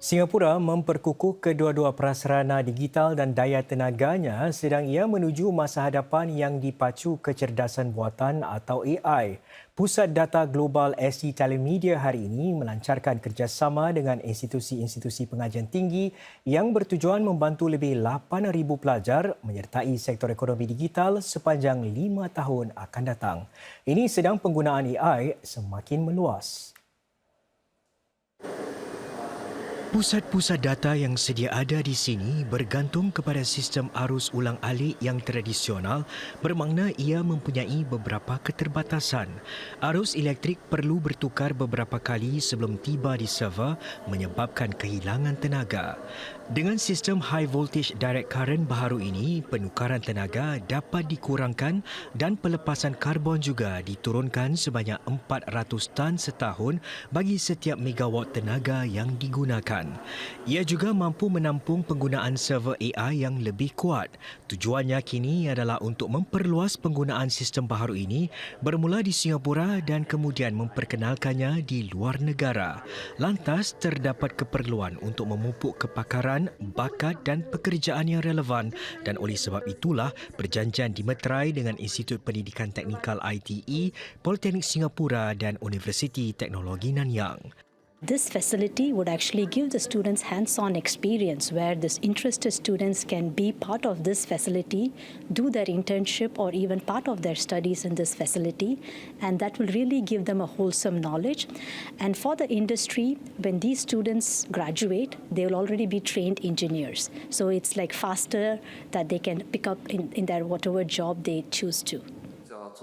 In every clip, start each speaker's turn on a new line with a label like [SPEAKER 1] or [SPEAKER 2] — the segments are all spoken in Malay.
[SPEAKER 1] Singapura memperkukuh kedua-dua prasarana digital dan daya tenaganya sedang ia menuju masa hadapan yang dipacu kecerdasan buatan atau AI. Pusat Data Global SC Telemedia hari ini melancarkan kerjasama dengan institusi-institusi pengajian tinggi yang bertujuan membantu lebih 8,000 pelajar menyertai sektor ekonomi digital sepanjang lima tahun akan datang. Ini sedang penggunaan AI semakin meluas. Pusat-pusat data yang sedia ada di sini bergantung kepada sistem arus ulang alik yang tradisional bermakna ia mempunyai beberapa keterbatasan. Arus elektrik perlu bertukar beberapa kali sebelum tiba di server menyebabkan kehilangan tenaga. Dengan sistem high voltage direct current baharu ini, penukaran tenaga dapat dikurangkan dan pelepasan karbon juga diturunkan sebanyak 400 tan setahun bagi setiap megawatt tenaga yang digunakan. Ia juga mampu menampung penggunaan server AI yang lebih kuat. Tujuannya kini adalah untuk memperluas penggunaan sistem baharu ini bermula di Singapura dan kemudian memperkenalkannya di luar negara. Lantas, terdapat keperluan untuk memupuk kepakaran bakat dan pekerjaan yang relevan dan oleh sebab itulah perjanjian dimeterai dengan Institut Pendidikan Teknikal ITE, Politeknik Singapura dan Universiti Teknologi Nanyang.
[SPEAKER 2] This facility would actually give the students hands-on experience where this interested students can be part of this facility, do their internship or even part of their studies in this facility and that will really give them a wholesome knowledge. And for the industry, when these students graduate, they will already be trained engineers. So it's like faster that they can pick up in, in their whatever job they choose to.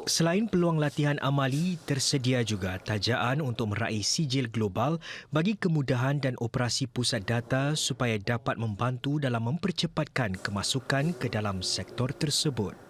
[SPEAKER 1] Selain peluang latihan amali, tersedia juga tajaan untuk meraih sijil global bagi kemudahan dan operasi pusat data supaya dapat membantu dalam mempercepatkan kemasukan ke dalam sektor tersebut.